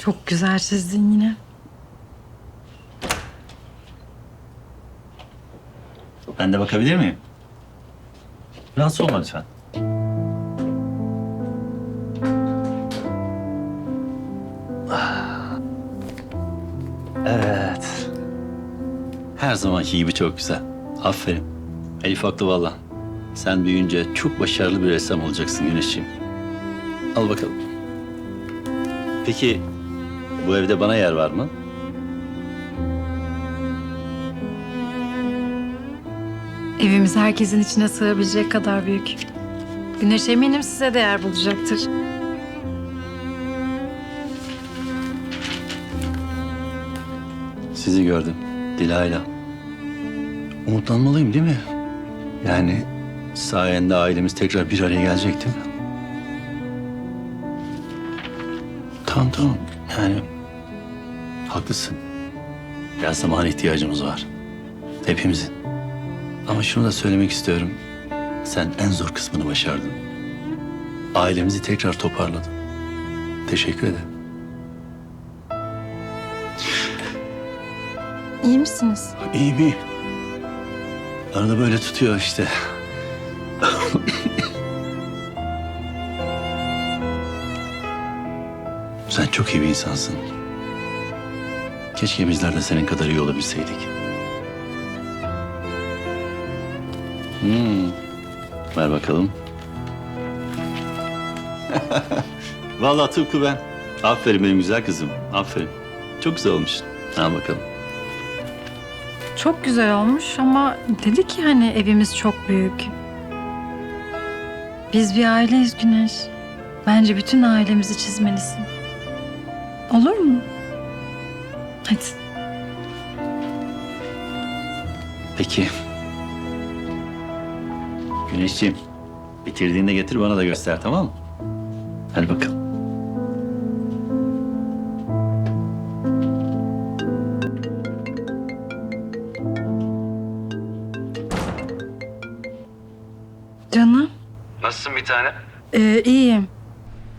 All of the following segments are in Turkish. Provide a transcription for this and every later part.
Çok güzel çizdin yine. Ben de bakabilir miyim? Rahatsız olma lütfen. Evet. Her zamanki gibi çok güzel. Aferin. Elif haklı valla. Sen büyüyünce çok başarılı bir ressam olacaksın Güneşciğim. Al bakalım. Peki bu evde bana yer var mı? Evimiz herkesin içine sığabilecek kadar büyük. Güneş eminim size değer bulacaktır. Sizi gördüm. Dilayla. Umutlanmalıyım değil mi? Yani sayende ailemiz tekrar bir araya gelecek değil mi? Tamam tamam. Yani haklısın. Biraz zamana ihtiyacımız var. Hepimizin. Ama şunu da söylemek istiyorum. Sen en zor kısmını başardın. Ailemizi tekrar toparladın. Teşekkür ederim. İyi misiniz? İyi mi? Arada böyle tutuyor işte. Sen çok iyi bir insansın. Keşke bizler de senin kadar iyi olabilseydik. Hmm. Ver bakalım. Vallahi tıpkı ben. Aferin benim güzel kızım. Aferin. Çok güzel olmuş. Al bakalım. Çok güzel olmuş ama dedi ki hani evimiz çok büyük. Biz bir aileyiz Güneş. Bence bütün ailemizi çizmelisin. Olur mu? Hadi. Peki. Güneşciğim, bitirdiğinde getir bana da göster tamam mı? Hadi bakalım. Canım. Nasılsın bir tane? Ee, iyiyim.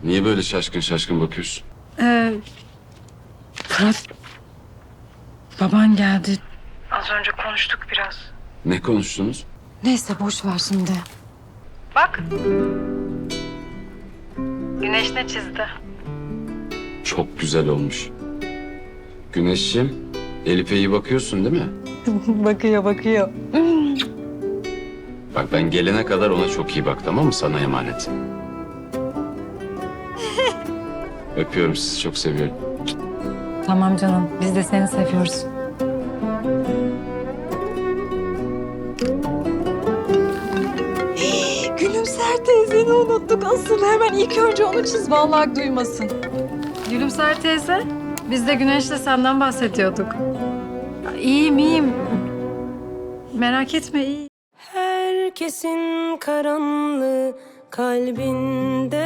Niye böyle şaşkın şaşkın bakıyorsun? Ee, Fırat. Baban geldi. Az önce konuştuk biraz. Ne konuştunuz? Neyse boş ver şimdi. Bak. Güneş ne çizdi? Çok güzel olmuş. Güneşciğim, Elif'e iyi bakıyorsun değil mi? bakıyor bakıyor. Bak ben gelene kadar ona çok iyi bak tamam mı? Sana emanet. Öpüyorum sizi çok seviyorum. Tamam canım biz de seni seviyoruz. Gülümser teyzeni unuttuk. Asıl hemen ilk önce onu çiz. Vallahi duymasın. Gülümser teyze biz de Güneş'le senden bahsediyorduk. İyiyim iyiyim. Merak etme iyi. Herkesin karanlığı kalbinde